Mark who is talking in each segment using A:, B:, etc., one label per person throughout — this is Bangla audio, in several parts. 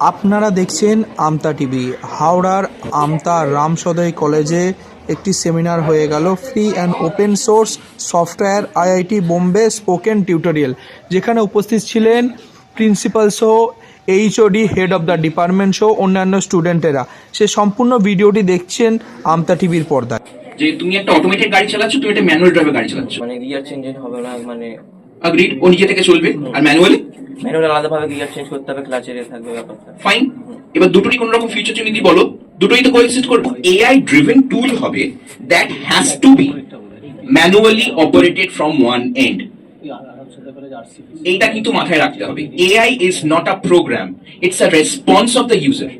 A: আপনারা দেখছেন আমতা টিভি। হাওড়ার আমতা রামসদয় কলেজে একটি সেমিনার হয়ে গেল free and open source software IIT Bombay spoken tutorial যেখানে উপস্থিত ছিলেন প্রিন্সিপাল সহ HOD head of the department সহ অন্যান্য স্টুডেন্টেরা। সে সম্পূর্ণ ভিডিওটি দেখছেন আমতা টিভির পর্দায়।
B: যে তুমি একটা অটোমেটেড গাড়ি চালাচ্ছ তুমি একটা ম্যানুয়াল ড্রাইভে গাড়ি চালাচ্ছ।
C: মানে গিয়ার চেঞ্জ হবে না মানে
B: আগ্রিড ও নিজে থেকে চলবে আর ম্যানুয়ালি
C: ম্যানুয়াল আলাদাভাবে গিয়ার চেঞ্জ করতে হবে ক্লাচের থাকবে ব্যাপারটা।
B: ফাইন এবার দুটোরই কোন রকম ফিচার তুমি যদি বলো? দুটোই তো কোএক্সিস্ট করবে। এআই ড্রিভেন টুল হবে that has to be manually operated from one end এইটা কিন্তু মাথায় রাখতে হবে। AI is not a program it's a response of the user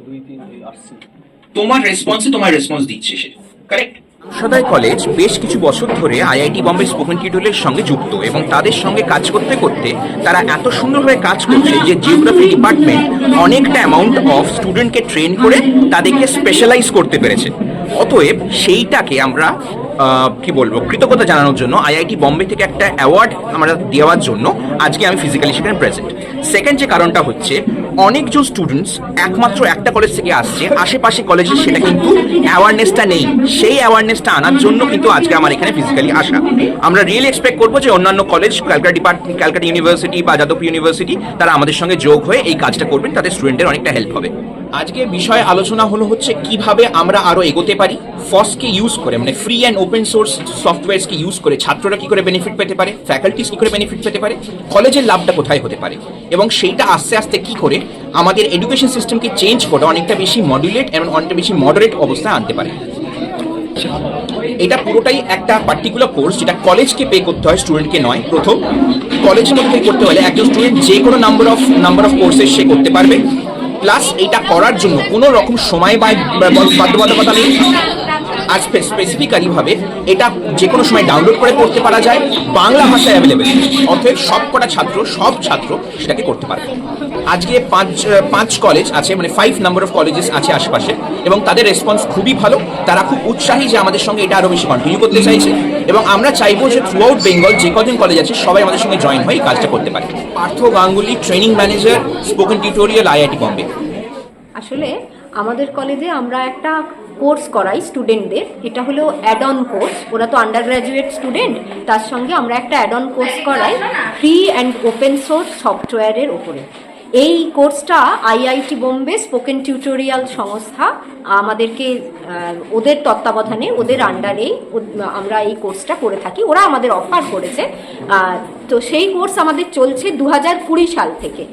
B: তোমার রেসপন্সে তোমার রেসপন্স দিচ্ছে সে। কারেক্ট
D: সদয় কলেজ বেশ কিছু বছর ধরে আইআইটি বম্বে স্পোকেন টিউটোরিয়ালের সঙ্গে যুক্ত এবং তাদের সঙ্গে কাজ করতে করতে তারা এত সুন্দরভাবে কাজ করছে যে জিওগ্রাফি ডিপার্টমেন্ট অনেকটা অ্যামাউন্ট অফ স্টুডেন্টকে ট্রেন করে তাদেরকে স্পেশালাইজ করতে পেরেছে। অতএব সেইটাকে আমরা কি বলব, কৃতজ্ঞতা জানানোর জন্য, আইআইটি বম্বে থেকে একটা অ্যাওয়ার্ড আমরা দেওয়ার জন্য আজকে আমি ফিজিক্যালি সেখানে প্রেজেন্ট সেকেন্ড যে কারণটা হচ্ছে অনেকজন স্টুডেন্টস একমাত্র একটা কলেজ থেকে আসছে। আশেপাশে কলেজে সেটা কিন্তু অ্যাওয়ারনেসটা নেই। সেই অ্যাওয়ারনেসটা আনার জন্য কিন্তু আজকে আমার এখানে ফিজিক্যালি আসা। আমরা রিয়েলি এক্সপেক্ট করব যে অন্যান্য college Calcutta department Calcutta university বা যাদবপুর ইউনিভার্সিটি তারা আমাদের সঙ্গে যোগ হয়ে এই কাজটা করবেন। তাদের স্টুডেন্টের অনেকটা হেল্প হবে। আজকে বিষয় আলোচনা হলো হচ্ছে কীভাবে আমরা আরও এগোতে পারি ফসকে ইউজ করে মানে ফ্রি অ্যান্ড ওপেন সোর্স সফটওয়্যারসকে ইউজ করে ছাত্ররা কি করে বেনিফিট পেতে পারে ফ্যাকাল্টিস কি করে বেনিফিট পেতে পারে কলেজের লাভটা কোথায় হতে পারে এবং সেইটা আস্তে আস্তে কি করে আমাদের এডুকেশন সিস্টেমকে চেঞ্জ করে অনেকটা বেশি মডুলেট এবং অনেকটা বেশি মডারেট অবস্থায় আনতে পারে। এটা পুরোটাই একটা পার্টিকুলার কোর্স যেটা কলেজকে পে করতে হয় স্টুডেন্টকে নয়, প্রথম। কলেজের মধ্যে করতে হলে একজন স্টুডেন্ট যে কোনো number of number of courses সে করতে পারবে। প্লাস এটা করার জন্য কোনো রকম সময় বা, বাধ্যবাধকতা নেই। আর স্পেসিফিক্যালি ভাবে এটা যে কোনো সময় ডাউনলোড করে করতে পারা যায়, বাংলা ভাষায় অ্যাভেলেবেল অতএব সব কটা ছাত্র, সব ছাত্র সেটাকে করতে পারবে। আজকে পাঁচ পাঁচ কলেজ আছে মানে ফাইভ নাম্বার অফ কলেজেস আছে আশেপাশে, এবং তাদের রেসপন্স খুবই ভালো। তারা খুব উৎসাহী যে আমাদের সঙ্গে এটা আরও বেশি কন্টিনিউ করতে চাইছে। এবং আমরা চাইব যে থ্রু আউট বেঙ্গল যে কজন কলেজ আছে, সবাই আমাদের সঙ্গে জয়েন হয়ে কাজটা করতে পারে। Partha Ganguly training manager spoken tutorial IIT Bombay
E: আসলে আমাদের কলেজে আমরা একটা কোর্স করাই স্টুডেন্টদের এটা হলো অ্যাড অন কোর্স ওরা তো আন্ডার গ্র্যাজুয়েট স্টুডেন্ট তার সঙ্গে আমরা একটা অ্যাড অন কোর্স করাই ফ্রি অ্যান্ড ওপেন সোর্স সফটওয়্যারের ওপরে। এই কোর্সটা আইআইটি বোম্বে স্পোকেন টিউটোরিয়াল সংস্থা, আমাদেরকে ওদের তত্ত্বাবধানে, ওদের আন্ডারেই আমরা এই কোর্সটা করে থাকি। ওরা আমাদের অফার করেছে। তো সেই কোর্স আমাদের চলছে দু হাজার কুড়ি সাল থেকে।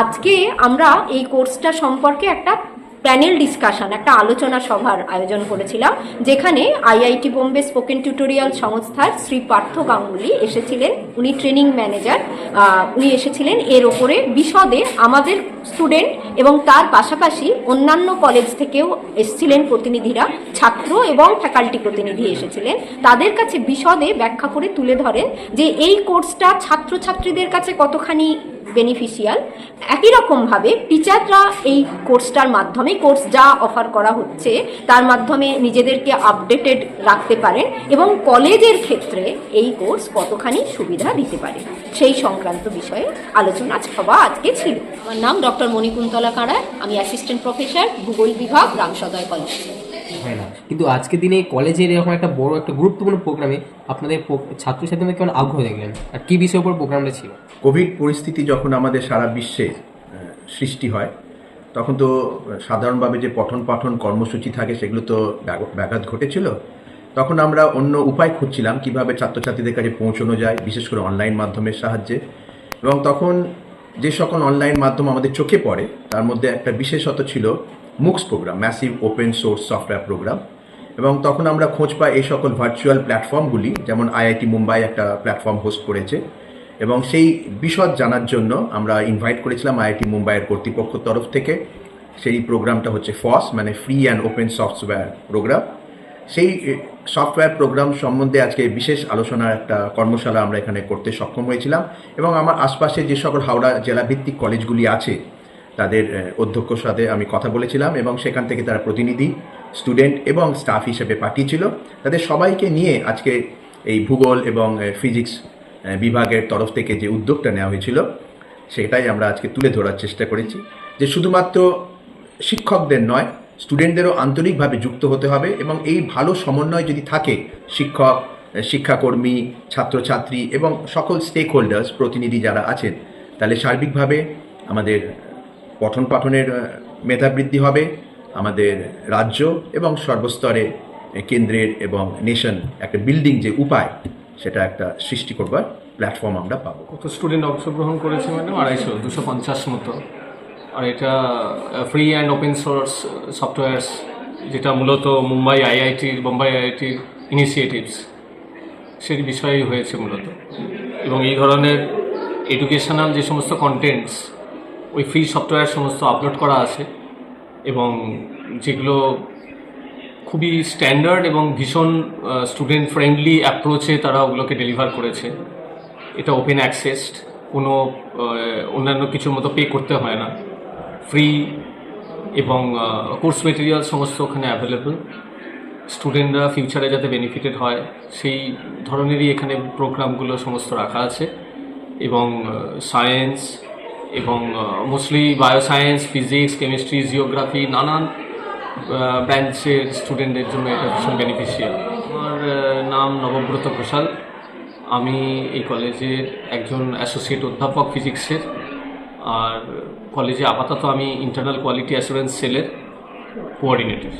E: আজকে আমরা এই কোর্সটা সম্পর্কে একটা প্যানেল ডিসকাশন, একটা আলোচনা সভার আয়োজন করেছিলাম, যেখানে আইআইটি বোম্বে স্পোকেন টিউটোরিয়াল সংস্থার শ্রী পার্থ গাঙ্গুলি এসেছিলেন, উনি ট্রেনিং ম্যানেজার উনি এসেছিলেন এর ওপরে বিশদে আমাদের স্টুডেন্ট এবং তার পাশাপাশি অন্যান্য কলেজ থেকেও এসেছিলেন প্রতিনিধিরা, ছাত্র এবং ফ্যাকাল্টি প্রতিনিধি এসেছিলেন। তাদের কাছে বিশদে ব্যাখ্যা করে তুলে ধরেন যে এই কোর্সটা ছাত্রছাত্রীদের কাছে কতখানি বেনিফিশিয়াল একই রকমভাবে টিচাররা এই কোর্সটার মাধ্যমে কোর্স যা অফার করা হচ্ছে, তার মাধ্যমে নিজেদেরকে আপডেটেড রাখতে পারেন এবং কলেজের ক্ষেত্রে এই কোর্স কতখানি সুবিধা দিতে পারে, সেই সংক্রান্ত বিষয়ে আলোচনা সভা আজকে ছিল। আমার নাম ডক্টর মণিকুন্তলা কাঁড়া, আমি অ্যাসিস্ট্যান্ট প্রফেসর ভূগোল বিভাগ, রামসদয় কলেজ
F: হয় না। কিন্তু আজকের দিনে কলেজের এরকম একটা বড় একটা গুরুত্বপূর্ণ প্রোগ্রামে আপনাদের প- ছাত্রছাত্রীদের কেমন আগ্রহ দেখলেন আর কি বিষয়ের উপর প্রোগ্রামটা ছিল?
G: কোভিড পরিস্থিতি যখন আমাদের সারা বিশ্বে সৃষ্টি হয়, তখন তো সাধারণভাবে যে পঠন পাঠন কর্মসূচি থাকে, সেগুলো তো ব্যাঘাত ঘটেছিল। তখন আমরা অন্য উপায় খুঁজছিলাম, কীভাবে ছাত্রছাত্রীদের কাছে পৌঁছানো যায়, বিশেষ করে অনলাইন মাধ্যমের সাহায্যে। এবং তখন যে সকল অনলাইন মাধ্যম আমাদের চোখে পড়ে, তার মধ্যে একটা বিশেষত ছিল MOOCs program massive open source software program এবং তখন আমরা খোঁজ পাই এই সকল ভার্চুয়াল প্ল্যাটফর্মগুলি যেমন আইআইটি মুম্বাই একটা প্ল্যাটফর্ম হোস্ট করেছে। এবং সেই বিশদ জানার জন্য আমরা ইনভাইট করেছিলাম আইআইটি মুম্বাইয়ের কর্তৃপক্ষ তরফ থেকে। সেই প্রোগ্রামটা হচ্ছে ফস মানে free and open software program সেই সফটওয়্যার প্রোগ্রাম সম্বন্ধে আজকে বিশেষ আলোচনার একটা কর্মশালা আমরা এখানে করতে সক্ষম হয়েছিলাম। এবং আমার আশপাশে যে সকল হাওড়া জেলাভিত্তিক কলেজগুলি আছে তাদের অধ্যক্ষর সাথে আমি কথা বলেছিলাম এবং সেখান থেকে তারা প্রতিনিধি, স্টুডেন্ট এবং স্টাফ হিসেবে পাঠিয়েছিল। তাদের সবাইকে নিয়ে আজকে এই ভূগোল এবং ফিজিক্স বিভাগের তরফ থেকে যে উদ্যোগটা নেওয়া হয়েছিল, সেটাই আমরা আজকে তুলে ধরার চেষ্টা করেছি। যে শুধুমাত্র শিক্ষকদের নয়, স্টুডেন্টদেরও আন্তরিকভাবে যুক্ত হতে হবে এবং এই ভালো সমন্বয় যদি থাকে, শিক্ষক শিক্ষাকর্মী, ছাত্রছাত্রী এবং সকল স্টেক হোল্ডার্স প্রতিনিধি যারা আছেন, তাহলে সার্বিকভাবে আমাদের পঠন পাঠনের মেধাবৃদ্ধি হবে। আমাদের রাজ্য এবং সর্বস্তরে কেন্দ্রের এবং নেশন একটা বিল্ডিং যে উপায়, সেটা একটা সৃষ্টি করবার প্ল্যাটফর্ম আমরা পাবো।
H: কত স্টুডেন্ট অংশগ্রহণ করেছে ম্যাডাম আড়াইশো, দুশো পঞ্চাশ মতো। আর এটা free and open source softwares যেটা মূলত মুম্বাই আইআইটির বোম্বাই আইআইটির ইনিশিয়েটিভস সেই বিষয়েই হয়েছে মূলত। এবং এই ধরনের এডুকেশনাল যে সমস্ত কন্টেন্টস ওই ফ্রি সফটওয়্যার সমস্ত আপলোড করা আছে এবং যেগুলো খুবই স্ট্যান্ডার্ড এবং ভীষণ স্টুডেন্ট ফ্রেন্ডলি অ্যাপ্রোচে তারা ওগুলোকে ডেলিভার করেছে। এটা ওপেন অ্যাক্সেসড কোনো অন্যান্য কিছুর মতো পে করতে হয় না। ফ্রি এবং কোর্স মেটেরিয়াল সমস্ত ওখানে অ্যাভেলেবল স্টুডেন্টরা ফিউচারে যাতে বেনিফিটেড হয়, সেই ধরনেরই এখানে প্রোগ্রামগুলো সমস্ত রাখা আছে। এবং সায়েন্স এবং mostly bioscience physics chemistry geography নানান ব্রাঞ্চের স্টুডেন্টদের জন্য এটা ভীষণ বেনিফিশিয়াল আমার নাম নবব্রত ঘোষাল। আমি এই কলেজের একজন অ্যাসোসিয়েট অধ্যাপক ফিজিক্সের আর কলেজে আপাতত আমি ইন্টারনাল কোয়ালিটি অ্যাসুরেন্স সেলের কোঅর্ডিনেটর